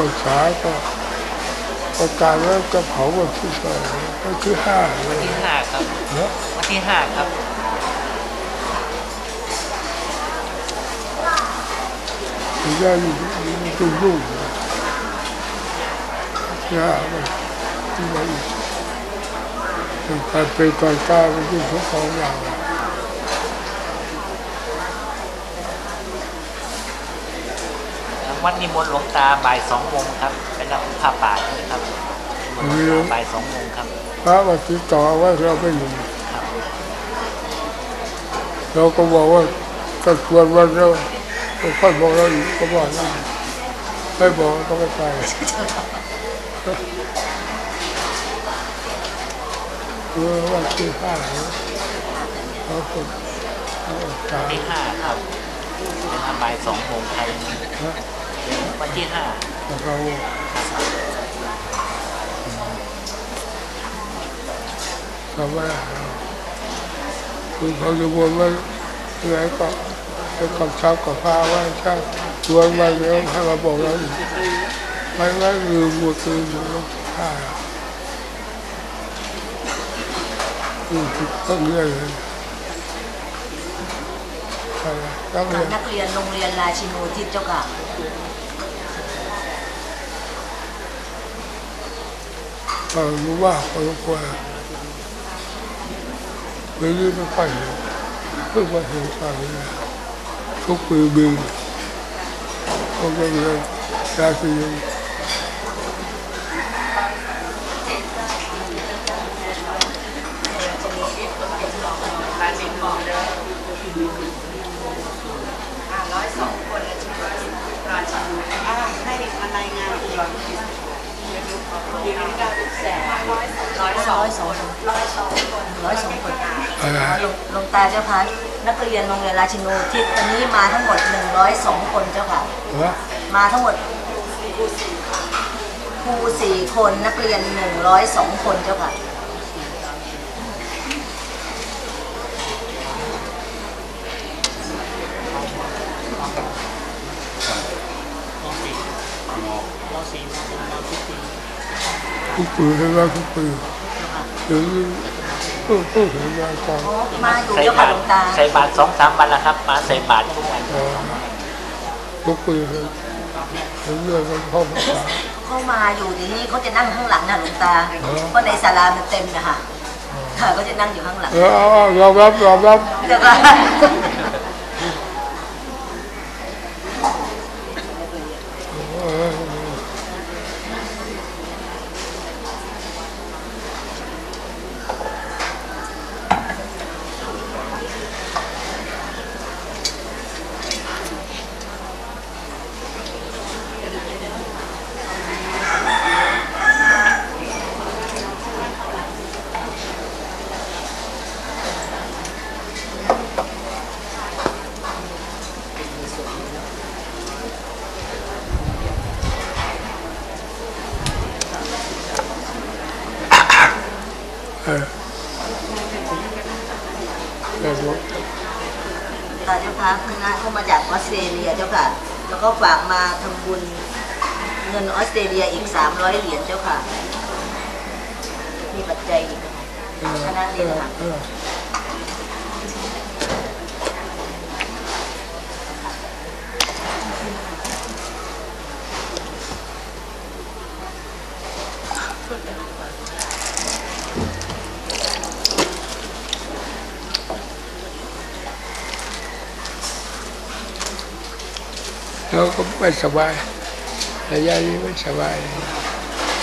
ก็อดสาก็ประกาศแล้วจะเผาวันที่สองวันที่ห้าเลวันยที่ห้าครับเนาะวันที่ห้าครับถึงได้ยุ่งยุ่งยุ่งยากมันที่ไหนการเป็นการกล้าเป็นที่ของของเรา วัดนิมนต์หลวงตาบ่ายสองโมงครับ เป็นรับผ้าป่าใช่ไหมครับนิมนต์หลวงตาบ่ายสองโมงครับพระมาติดต่อว่าเราไม่อยู่ครับเราก็บอกว่าก็ชวนวันเราค่อยบอกเราอีกก็บอกนะไม่บอกก็ไม่ไปเออวันที่ห้าเขาคนเขาตาวันยที่ห้าครับเป็นบ่ายสองโมงไทยนะ วันที่ห้าแต่เราทำไม่ได้คือเขาจะวนว่าอะไรก็ให้กำชับกับพาว่าใช่ชวนมาแล้วให้มาบอกเราอีกไม่ว่าลืมหมดลืมหมดแล้วฆ่าอืมต้องเรื่อยเลยใช่ต้องเรียนนักเรียนโรงเรียนราชินูทิศเจ้าค่ะ เออรู้ว่าพอสมควรไม่รีบไม่ค่อยเห็นเพิ่งมาเห็นตอนนี้ทุกปีบินก็จะเรียนยสีให้มารายงาน ร้อยสองร้อยสองร้อยสองคนร้อยสองคนอะไรหลวงหลวงตาเจ้าค่ะนักเรียนโรงเรียนราชินูทิศวันนี้มาทั้งหมด102คนเจ้าค่ะวะมาทั้งหมดครูสี่คนนักเรียน102คนเจ้าค่ะ ทุกปีให้ว่าทุกปีเดี๋ยวนี้ก็ก็เห็นมาก่อนมาอยู่ใส่เจ้าค่ะบาตหลรวงตาใส่บาตรสองสามวันแล้วครับ มาใส่บาตรทุกวันเออทุกปีเลยเห็นเรื่องมันเข้ามาเขามาอยู่ทีนี้เขาจะนั่งข้างหลังนะหลวงตาอ๋อเพราะในศาลามันเต็มนะคะค่ะก็จะนั่งอยู่ข้างหลัง เออเอาเอายอมรับยอมรับเจ้าค่ะเอ เออตาเจ้าค่ะคณะเขามาจากออสเตรเลียเจ้าค่ะ แล้วก็ฝากมาทำบุญเงินออสเตรเลียอีก 300 เหรียญเจ้าค่ะ มีปัจจัยอีกคณะนี้ค่ะ เออเราก็ไม่สบายระยะนี้ไม่สบาย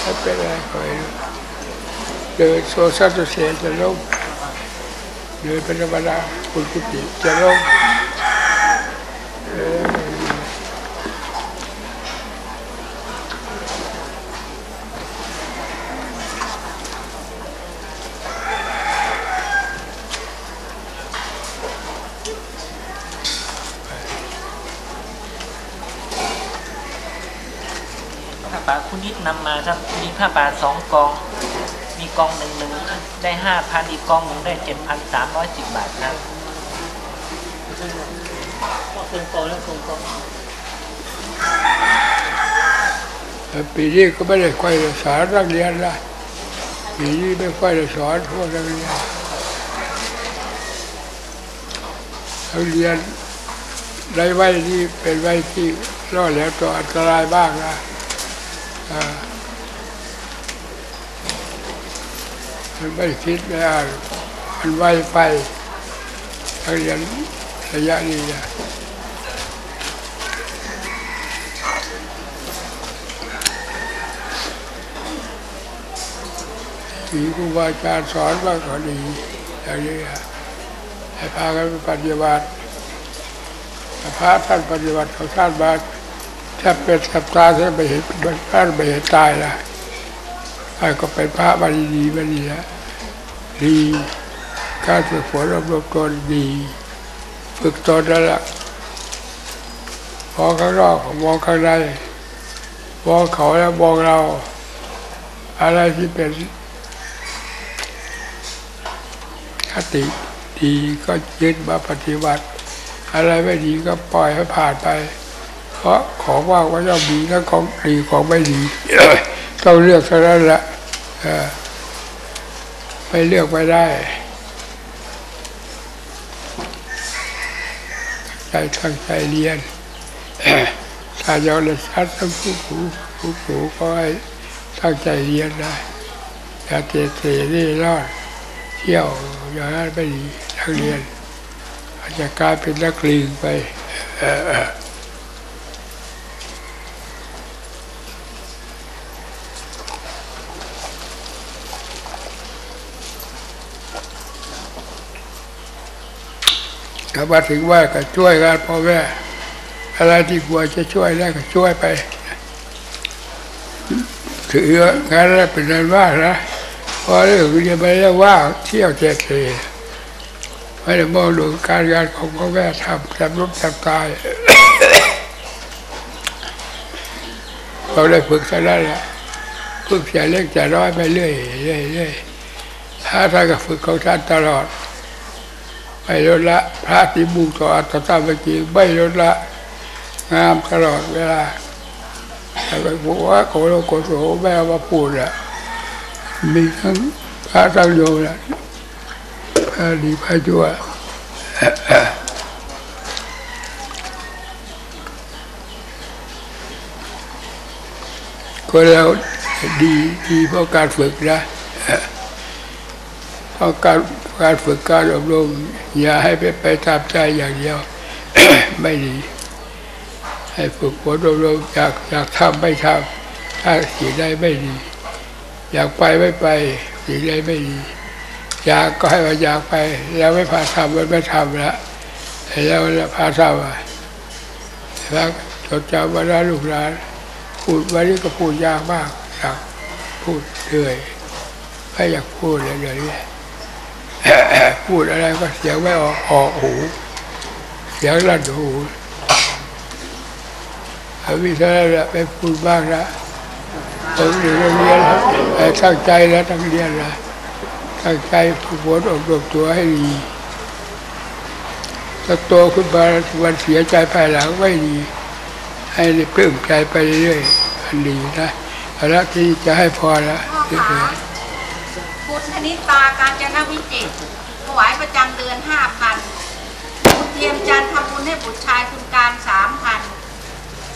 ถ้าเป็นอะไรก็ไม่รู้เดินโซซัสโซเสียจะล้มเดินเป็นธรรมดาคุณกุฏิจะล้มเออพ ผ้าป่าคุณ นิดนำมาครับ มีผ้าป่าสองกอง มีกองหนึ่งหนึ่งได้ห้าพันอีกกองหนึ่งได้เจ็ดพันสามร้อยสิบบาทครับก็คืนโตแล้วคืนโตปีนี้ก็ไม่ได้ค่อยได้สอนนักเรียนละปีนี้ไม่ค่อยได้สอนพวกนักเรียนนักเรียนในวัยนี้เป็นวัยที่รอดแล้วตัวอันตรายบ้างนะอ่ามัน ไม่คิดไม่อ่านมันไวไปนักเรียนระยะนี้นะมีครูบาอาจารย์สอนบ้าก็ดีอย่างนี้ให้พากันไปปฏิบัติพระท่านปฏิบัติเของท่านมาแทบเป็นกับตาท่านไปเห็นท่านไปเห็นตายละ ท่านก็เป็นพระมาดีดีมาดีนะดีการฝึกฝนอบรมตนดี ฝึกตนนั่นแหละมองข้างนอกมองข้างในมองเขาแล้วมองเรา อะไรที่เป็นคติดีก็ยึดมาปฏิบัติ อะไรไม่ดีก็ปล่อยให้ผ่านไป เพราะของว่างก็ย่อมมีทั้งของดีของไม่ดี ต้องเลือกเท่านั้นละไม่เลือกไม่ได้ใจตั้งใจเรียน ถ้าอยากเรียนชัดทั้งผู้ผูผู้ผูก็ให้ตั้งใจเรียนได้อย่าเตะเตะนี่รอดเที่ยวอย่างนั้นไม่ดีนักเรียนอาจจะกลายเป็นนักเลงไปเอ่อเอ่อ ถ้ามาถึงว่าก็ช่วยกันพ่อแม่อะไรที่ควรจะช่วยได้ก็ช่วยไป ถืองานแรเป็นงานว่านะพอเรื่องเรียนไปแล้วว่าเที่ยวเจ็ดเลยไม่ได้มองดูการงานของพ่อแม่ทำจำรูปจำตายเราได้ฝึกซะแล้วแหละฝึกแต่เล็กแต่น้อยไปเรื่อยเรื่อยเรื่อยถ้าท่านก็ฝึกของท่านตลอด ไม่ลดละพระที่มุ่งต่ออัตตาเมื่อกี้ไม่ลดละ งามตลอดเวลาแต่ไปบอกว่าโกโลโกโสแม่มาพูดอะมีทั้งพระทั้งโยมนะพระดีพระชั่วก็แล้วดีดีเพราะการฝึกนะเพราะการ การฝึกการอบรม อย่าให้ไปไปตามใจอย่างเดียว ไม่ดี ให้ฝึกฝนอบรมอยากอยากทำไม่ทำถ้าสิ่งใดไม่ดี อยากไปไม่ไปสิ่งใดไม่ดีอยากก็ให้ว่าอยากไป แล้วไม่พาทำมันไม่ทำละแล้วพาทำอะแล้วจดจำว่าได้ลูกหลานพูดวันนี้ก็พูดยากมากอยากพูดเหนื่อยไม่อยากพูดเลยเดี๋ยวนี้ พูดอะไรก็เสียงไม่ออกออกหู เสียงลั่นหูเอาวิธีนั้นแหละไปพูดบ้างนะผมอยู่โรงเรียนแล้วตั้งใจแล้วตั้งเรียนแล้วตั้งใจฝึกฝนอบรมตัวให้ดีถ้าโตขึ้นมาวันเสียใจภายหลังไม่ดี ให้เพิ่มใจไปเรื่อยๆอันดีนะเอาละที่จะให้พอละพ่เรื่อคะย คุณธนิตาการจนวิจิตรถวายประจำเดือนห้าพันคุณเทียมจันทำบุญให้บุตรชายคุณการสามพัน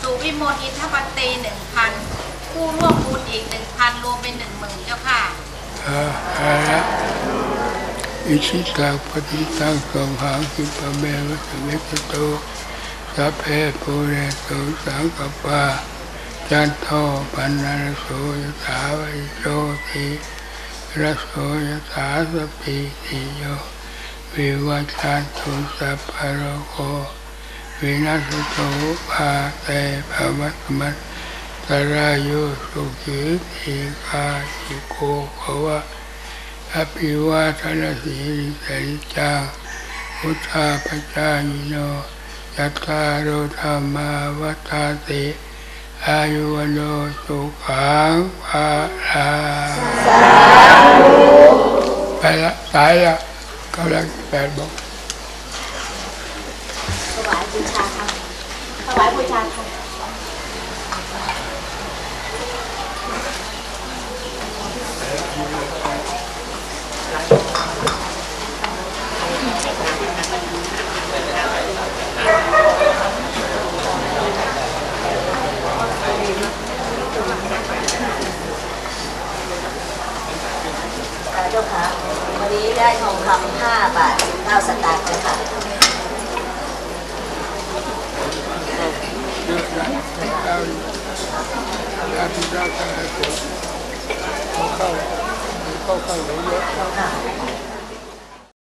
สุวิมลอินทปันตีหนึ่งพันผู้ร่วมบุญอีกหนึ่งพันรวมเป็นหนึ่งหมื่นเจ้าค่ะอ่าอิชิตังปฏิตังสมหังคิปะเมวะสเมกโตสัพเพปุเรโตสังกปาจันโทปันนรโสยถาวิโชติ รโสยถาสปิติโย วิวัชชันตุสัพพะโรโควินาศโตภาเตภวัตมัตตรายุสุขีทีคาหิโกภวะอภิวาทนาสีริสริจังพุทธาปจายโนยัตตาโรธรรมาวัฏาติ อายุวโนสุขังภาลังไปละตายละกำลังแปดบอกถวายบูชาธรรมถวายบูชาธรรม เจ้าค่ะวันนี้ ได้ทองคำห้าบาทเก้าสตางค์เจ้าค่ะเยอะนะเราญาติเราทั้งหลายคนเขาเข้าเขาเข้าเยอะเจ้าค่ะ